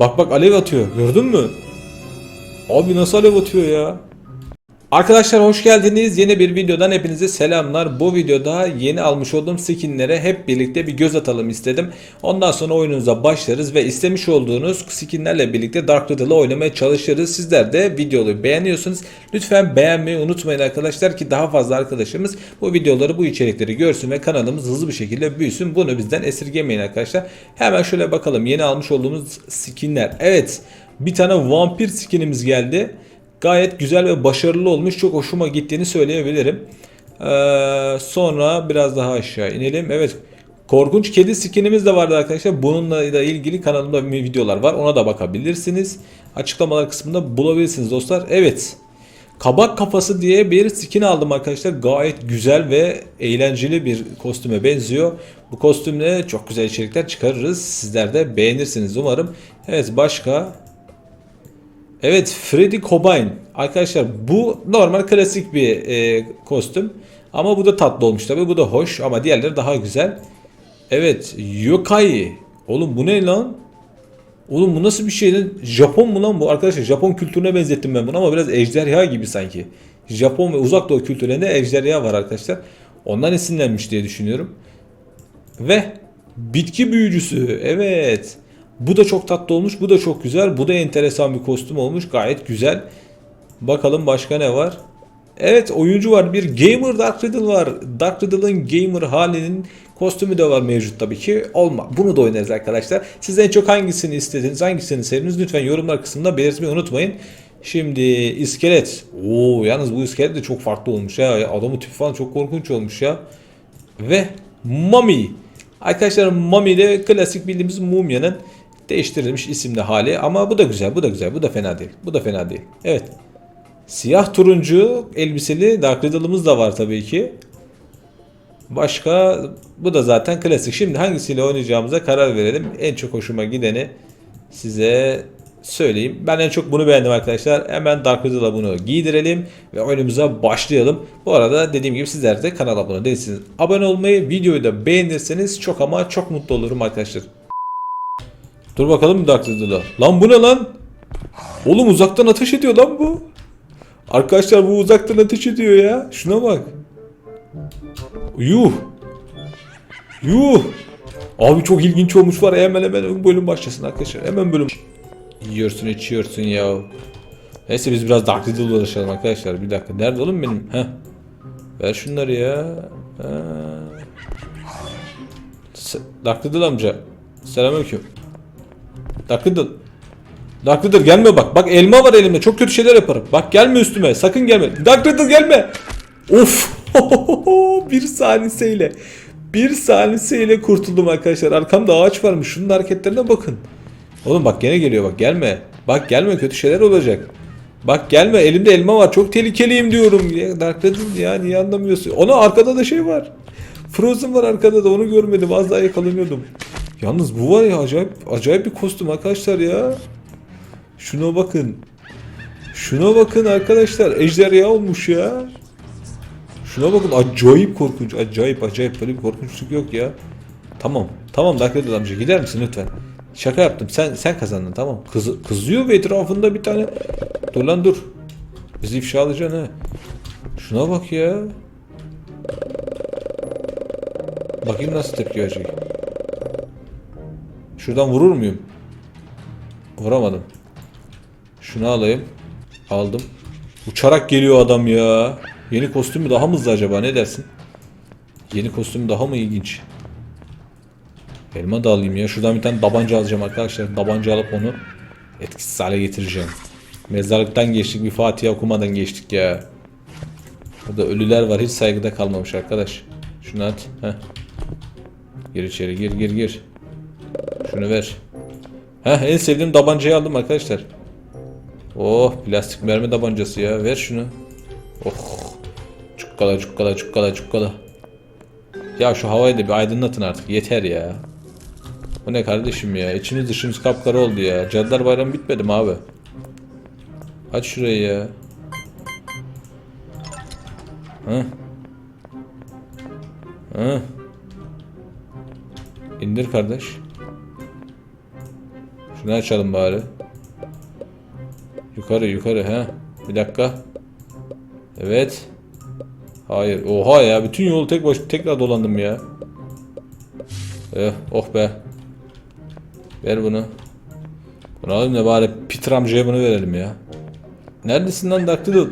Bak bak alev atıyor. Gördün mü? Abi nasıl alev atıyor ya? Arkadaşlar hoş geldiniz. Yeni bir videodan hepinize selamlar. Bu videoda yeni almış olduğum skinlere hep birlikte bir göz atalım istedim. Ondan sonra oyunumuza başlarız ve istemiş olduğunuz skinlerle birlikte Dark Riddle'ı oynamaya çalışırız. Sizler de videoyu beğeniyorsunuz. Lütfen beğenmeyi unutmayın arkadaşlar ki daha fazla arkadaşımız bu videoları, bu içerikleri görsün ve kanalımız hızlı bir şekilde büyüsün. Bunu bizden esirgemeyin arkadaşlar. Hemen şöyle bakalım yeni almış olduğumuz skinler. Evet bir tane vampir skinimiz geldi gayet güzel ve başarılı olmuş. Çok hoşuma gittiğini söyleyebilirim. Ee, sonra biraz daha aşağı inelim. Evet. Korkunç kedi skinimiz de vardı arkadaşlar. Bununla da ilgili kanalımda videolar var. Ona da bakabilirsiniz. Açıklamalar kısmında bulabilirsiniz dostlar. Evet. Kabak kafası diye bir skin aldım arkadaşlar. Gayet güzel ve eğlenceli bir kostüme benziyor. Bu kostümle çok güzel içerikler çıkarırız. Sizler de beğenirsiniz umarım. Evet başka Evet Freddy Cobain. Arkadaşlar bu normal klasik bir e, kostüm. Ama bu da tatlı olmuş tabi. Bu da hoş ama diğerleri daha güzel. Evet Yokai. Oğlum bu ne lan? Oğlum bu nasıl bir şey lan? Japon mu lan bu? Arkadaşlar Japon kültürüne benzettim ben bunu ama biraz ejderha gibi sanki. Japon ve uzak doğu kültürlerinde ejderha var arkadaşlar. Ondan esinlenmiş diye düşünüyorum. Ve bitki büyücüsü. Evet. Bu da çok tatlı olmuş. Bu da çok güzel. Bu da enteresan bir kostüm olmuş. Gayet güzel. Bakalım başka ne var? Evet oyuncu var. Bir Gamer Dark Riddle var. Dark Riddle'ın gamer halinin kostümü de var mevcut tabii ki. Olma. Bunu da oynarız arkadaşlar. Siz en çok hangisini istediniz, hangisini sevdiniz lütfen yorumlar kısmında belirtmeyi unutmayın. Şimdi iskelet. Oo yalnız bu iskelet de çok farklı olmuş ya. Adamı tipi falan çok korkunç olmuş ya. Ve Mummy. Arkadaşlar Mummy de klasik bildiğimiz mumyanın değiştirilmiş isimli hali ama bu da güzel bu da güzel bu da fena değil bu da fena değil. Evet. Siyah turuncu elbiseli Dark Riddle'ımız da var tabii ki. Başka bu da zaten klasik. Şimdi hangisiyle oynayacağımıza karar verelim. En çok hoşuma gideni size söyleyeyim. Ben en çok bunu beğendim arkadaşlar. Hemen Dark Riddle'a bunu giydirelim ve oyunumuza başlayalım. Bu arada dediğim gibi sizler de kanala abone değilsiniz. Abone olmayı videoyu da beğenirseniz çok ama çok mutlu olurum arkadaşlar Dur bakalım Dark Riddle'a. Lan bu ne lan? Oğlum uzaktan ateş ediyor lan bu. Arkadaşlar bu uzaktan ateş ediyor ya. Şuna bak. Yuh. Yuh. Abi çok ilginç olmuş var. Hemen hemen bölüm başlasın arkadaşlar. Hemen bölüm. Yiyorsun içiyorsun ya. Neyse biz biraz Dark Riddle'la uğraşalım arkadaşlar. Bir dakika. Nerede oğlum benim? Heh. Ver şunları ya. Ha. Dark Riddle amca. Selamünaleyküm. Dark Riddle gelme bak. Bak elma var elimde. Çok kötü şeyler yaparım. Bak gelme üstüme. Sakın gelme. Riddle gelme. Of. bir saniyeyle. Bir saniyeyle kurtuldum arkadaşlar. Arkamda ağaç varmış. Şunun hareketlerine bakın. Oğlum bak gene geliyor bak gelme. Bak gelme kötü şeyler olacak. Bak gelme elimde elma var. Çok tehlikeliyim diyorum. Dark Riddle ya niye anlamıyorsun? Ona arkada da şey var. Frozen var arkada da onu görmedim. Az daha yakalanıyordum. Yalnız bu var ya acayip acayip bir kostüm arkadaşlar ya. Şuna bakın. Şuna bakın arkadaşlar. Ejderha olmuş ya. Şuna bakın acayip korkunç. Acayip acayip böyle bir korkunçluk yok ya. Tamam. Tamam Dark amca gider misin lütfen? Şaka yaptım. Sen sen kazandın tamam. Kız, kızıyor ve etrafında bir tane. Dur lan dur. Bizi ifşalayacaksın ha. Şuna bak ya. Bakayım nasıl tepki verecek. Şuradan vurur muyum? Vuramadım. Şunu alayım. Aldım. Uçarak geliyor adam ya. Yeni kostümü daha mı hızlı acaba ne dersin? Yeni kostüm daha mı ilginç? Elma da alayım ya. Şuradan bir tane tabanca alacağım arkadaşlar. Tabanca alıp onu etkisiz hale getireceğim. Mezarlıktan geçtik. Bir Fatiha okumadan geçtik ya. Burada ölüler var. Hiç saygıda kalmamış arkadaş. Şunu at. Heh. Gir içeri gir gir gir. Şunu ver. Heh en sevdiğim tabancayı aldım arkadaşlar. Oh plastik mermi tabancası ya. Ver şunu. Oh. Cukkala cukkala cukkala cukkala. Ya şu havayı da bir aydınlatın artık. Yeter ya. Bu ne kardeşim ya? İçimiz dışımız kapkara oldu ya. Cadılar Bayramı bitmedi mi abi? Aç şurayı ya. Hı. Hı. İndir kardeş. Şunu açalım bari. Yukarı yukarı ha. Bir dakika. Evet. Hayır. Oha ya bütün yolu tek baş tekrar dolandım ya. Eh, oh be. Ver bunu. Bunu alayım da bari Peter amcaya bunu verelim ya. Neredesin lan Daktilo?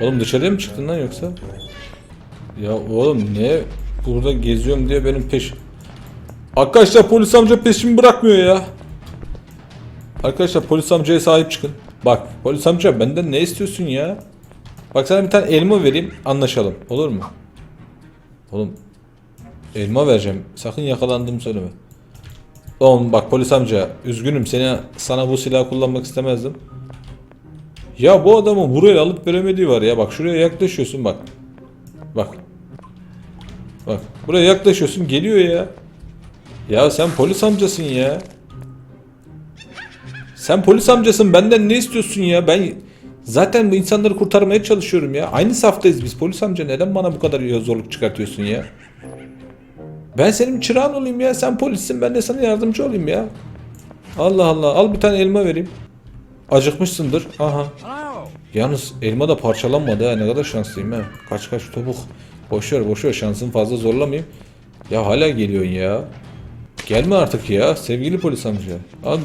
Oğlum dışarıya mı çıktın lan yoksa? Ya oğlum ne burada geziyorum diye benim peş... Arkadaşlar polis amca peşimi bırakmıyor ya. Arkadaşlar polis amcaya sahip çıkın. Bak polis amca benden ne istiyorsun ya? Bak sana bir tane elma vereyim anlaşalım. Olur mu? Oğlum elma vereceğim. Sakın yakalandığımı söyleme. Oğlum bak polis amca üzgünüm seni sana bu silahı kullanmak istemezdim. Ya bu adamın buraya alıp veremediği var ya. Bak şuraya yaklaşıyorsun bak. Bak. Bak buraya yaklaşıyorsun geliyor ya. Ya sen polis amcasın ya. Sen polis amcasın benden ne istiyorsun ya? Ben zaten bu insanları kurtarmaya çalışıyorum ya. Aynı saftayız biz polis amca neden bana bu kadar zorluk çıkartıyorsun ya? Ben senin çırağın olayım ya. Sen polissin ben de sana yardımcı olayım ya. Allah Allah al bir tane elma vereyim. Acıkmışsındır. Aha. Yalnız elma da parçalanmadı ha. Ne kadar şanslıyım ha. Kaç kaç topuk. Boşver boşver şansını fazla zorlamayayım. Ya hala geliyorsun ya. Gelme artık ya sevgili polis amca. Al.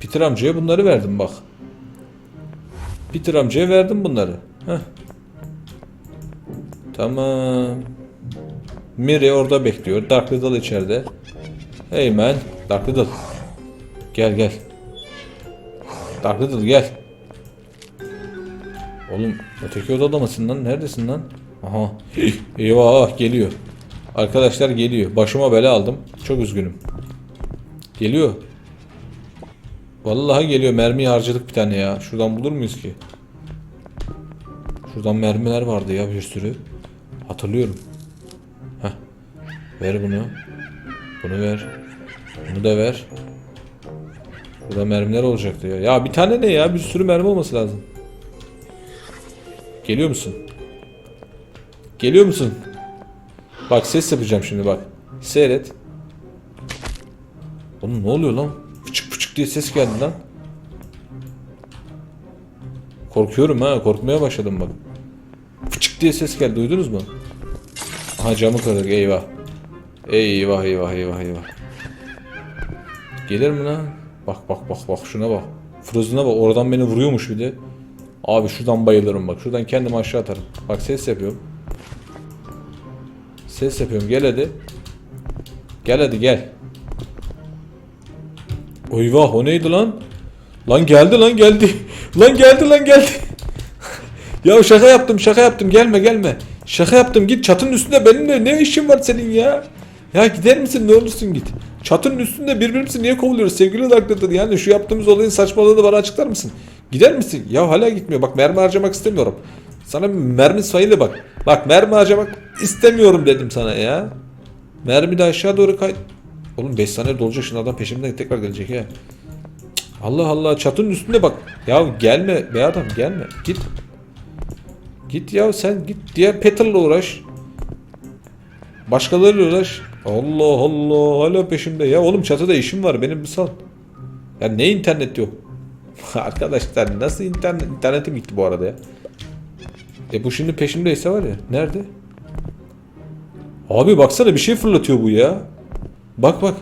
Peter amcaya bunları verdim bak. Peter amcaya verdim bunları. Heh. Tamam. Miri orada bekliyor. Dark Riddle içeride. Hey man. Dark Riddle. Gel gel. Dark Riddle gel. Oğlum öteki odada mısın lan? Neredesin lan? Aha. Eyvah geliyor. Arkadaşlar geliyor. Başıma bela aldım. Çok üzgünüm. Geliyor. Vallahi geliyor. Mermiyi harcadık bir tane ya. Şuradan bulur muyuz ki? Şuradan mermiler vardı ya bir sürü. Hatırlıyorum. Heh. Ver bunu. Bunu ver. Bunu da ver. Burada mermiler olacaktı ya. Ya bir tane ne ya? Bir sürü mermi olması lazım. Geliyor musun? Geliyor musun? Bak ses yapacağım şimdi bak. Seyret. Oğlum ne oluyor lan? Diye ses geldi lan. Korkuyorum ha. Korkmaya başladım bak. Fıçık diye ses geldi. Duydunuz mu? Aha camı kırdık. Eyvah. Eyvah eyvah eyvah eyvah. Gelir mi lan? Bak bak bak bak şuna bak. Frozen'a bak oradan beni vuruyormuş bir de. Abi şuradan bayılırım bak. Şuradan kendimi aşağı atarım. Bak ses yapıyorum. Ses yapıyorum. Gel hadi. Gel hadi gel. Oyvah o neydi lan? Lan geldi lan geldi. lan geldi lan geldi. ya şaka yaptım şaka yaptım gelme gelme. Şaka yaptım git çatının üstünde benimle ne işin var senin ya? Ya gider misin ne olursun git. Çatının üstünde birbirimizi niye kovalıyoruz sevgili Darkletter? Yani şu yaptığımız olayın saçmalığını bana açıklar mısın? Gider misin? Ya hala gitmiyor. Bak mermi harcamak istemiyorum. Sana mermi sayılı bak. Bak mermi harcamak istemiyorum dedim sana ya. Mermi de aşağı doğru kay... Oğlum 5 saniye dolacak şimdi adam peşimden tekrar gelecek ya. Allah Allah çatının üstünde bak. Ya gelme be adam gelme. Git. Git ya sen git diğer Peter'la uğraş. Başkalarıyla uğraş. Allah Allah hala peşimde. Ya oğlum çatıda işim var benim bir sal. Ya ne internet yok. Arkadaşlar nasıl internet internetim gitti bu arada ya. E bu şimdi peşimdeyse var ya. Nerede? Abi baksana bir şey fırlatıyor bu ya. Bak bak.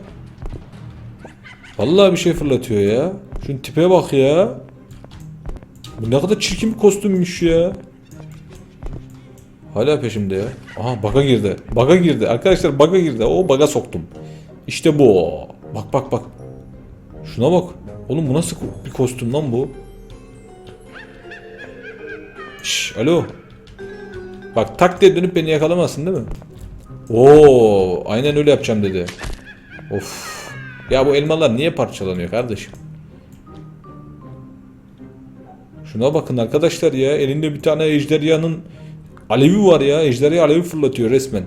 Vallahi bir şey fırlatıyor ya. Şunun tipe bak ya. Bu ne kadar çirkin bir kostümmüş ya. Hala peşimde ya. Aha baga girdi. Baga girdi. Arkadaşlar baga girdi. O baga soktum. İşte bu. Bak bak bak. Şuna bak. Oğlum bu nasıl bir kostüm lan bu? Şş, alo. Bak tak diye dönüp beni yakalamazsın değil mi? Oo, aynen öyle yapacağım dedi. Of. Ya bu elmalar niye parçalanıyor kardeşim? Şuna bakın arkadaşlar ya. Elinde bir tane ejderhanın alevi var ya. Ejderha alevi fırlatıyor resmen.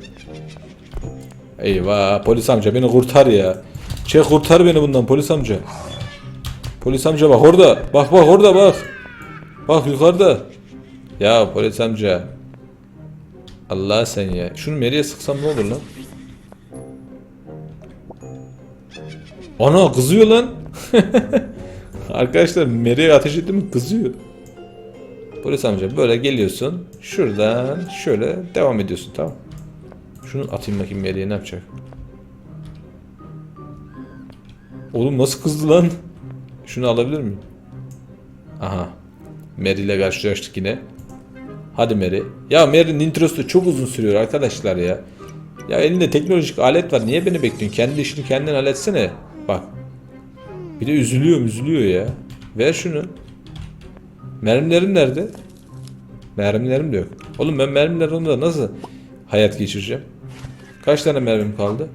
Eyvah polis amca beni kurtar ya. Çek kurtar beni bundan polis amca. Polis amca bak orada. Bak bak orada bak. Bak yukarıda. Ya polis amca. Allah sen ya. Şunu Mary'e sıksam ne olur lan? Ana kızıyor lan. Arkadaşlar Mary'e ateş etti mi kızıyor. Polis amca böyle geliyorsun. Şuradan şöyle devam ediyorsun tamam. Şunu atayım bakayım Mary'e ne yapacak? Oğlum nasıl kızdı lan? Şunu alabilir miyim? Aha. Mary ile karşılaştık yine. Hadi Mary. Ya Mary'nin introsu çok uzun sürüyor arkadaşlar ya. Ya elinde teknolojik alet var. Niye beni bekliyorsun? Kendi işini kendin halletsene. Bak. Bir de üzülüyor üzülüyor ya. Ver şunu. Mermilerim nerede? Mermilerim de yok. Oğlum ben mermilerimle nasıl hayat geçireceğim? Kaç tane mermim kaldı?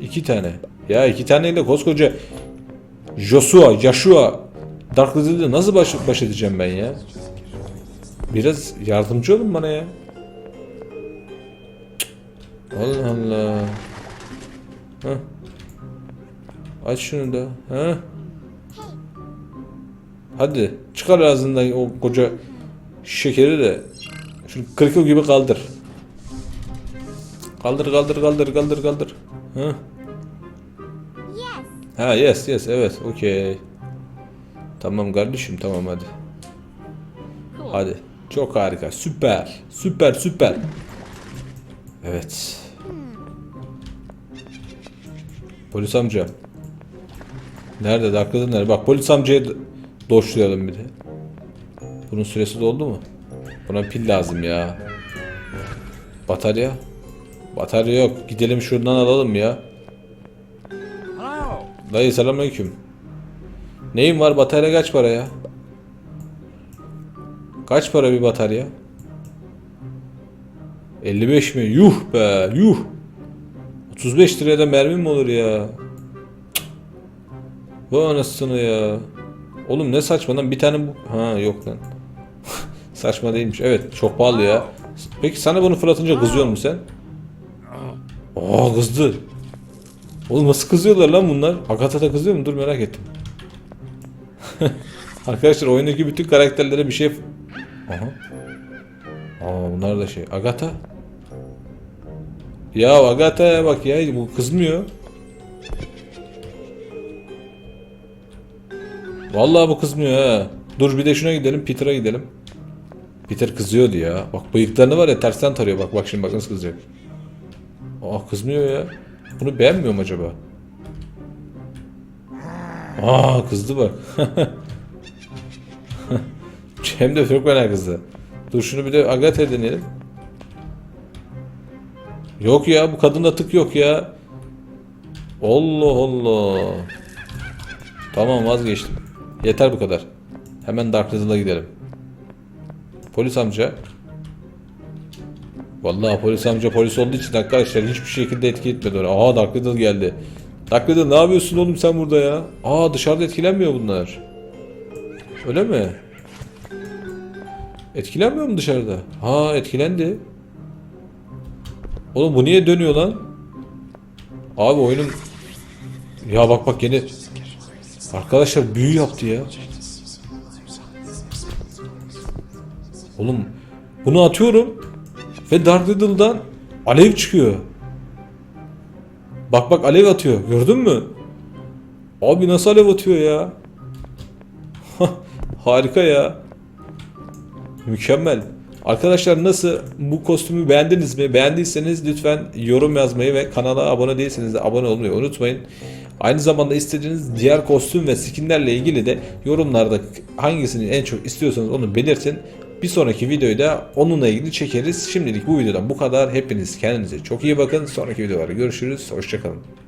İki tane. Ya iki taneyle koskoca Joshua, Joshua Dark Riddle'de nasıl baş, baş edeceğim ben ya? Biraz yardımcı olun bana ya. Allah Allah. Hah. Aç şunu da. Ha? Hadi çıkar ağzından o koca şekeri de şunu kırkıl gibi kaldır. Kaldır kaldır kaldır kaldır kaldır. Ha? Ha yes yes evet okey. Tamam kardeşim tamam hadi. Hadi. Çok harika. Süper. Süper süper. Evet. Polis amca. Nerede? Dakikada nerede? Bak polis amcayı do- doşlayalım bir de. Bunun süresi doldu mu? Buna pil lazım ya. Batarya? Batarya yok. Gidelim şuradan alalım ya. Dayı selamünaleyküm. Neyin var? Batarya kaç para ya? Kaç para bir batarya? 55 mi? Yuh be, yuh. 35 liraya da mermi mi olur ya? Bu anasını ya. Oğlum ne saçma lan bir tane bu... Ha yok lan. saçma değilmiş. Evet çok pahalı ya. Peki sana bunu fırlatınca kızıyor musun sen? Aa kızdı. Oğlum nasıl kızıyorlar lan bunlar? Agatha da kızıyor mu? Dur merak ettim. Arkadaşlar oyundaki bütün karakterlere bir şey... Aha. Aa bunlar da şey. Agatha. Ya Agatha'ya bak ya bu kızmıyor. Vallahi bu kızmıyor ha. Dur bir de şuna gidelim Peter'a gidelim. Peter kızıyordu ya. Bak bıyıklarını var ya tersten tarıyor. Bak bak şimdi bak nasıl kızacak. Aa kızmıyor ya. Bunu beğenmiyor mu acaba? Aa kızdı bak. Hem de çok fena kızdı. Dur şunu bir de Agatha deneyelim. Yok ya bu kadında tık yok ya. Allah Allah. Tamam vazgeçtim. Yeter bu kadar. Hemen Dark Riddle'a gidelim. Polis amca. Vallahi polis amca polis olduğu için arkadaşlar hiçbir şekilde etki etmedi ona. Aa Dark Riddle geldi. Dark Riddle ne yapıyorsun oğlum sen burada ya? Aa dışarıda etkilenmiyor bunlar. Öyle mi? Etkilenmiyor mu dışarıda? Ha etkilendi. Oğlum bu niye dönüyor lan? Abi oyunun... Ya bak bak yine... Arkadaşlar büyü yaptı ya. Oğlum bunu atıyorum ve Dark Riddle'dan alev çıkıyor. Bak bak alev atıyor. Gördün mü? Abi nasıl alev atıyor ya? Harika ya. Mükemmel. Arkadaşlar nasıl bu kostümü beğendiniz mi? Beğendiyseniz lütfen yorum yazmayı ve kanala abone değilseniz de abone olmayı unutmayın. Aynı zamanda istediğiniz diğer kostüm ve skinlerle ilgili de yorumlarda hangisini en çok istiyorsanız onu belirtin. Bir sonraki videoyu da onunla ilgili çekeriz. Şimdilik bu videodan bu kadar. Hepiniz kendinize çok iyi bakın. Sonraki videolarda görüşürüz. Hoşçakalın.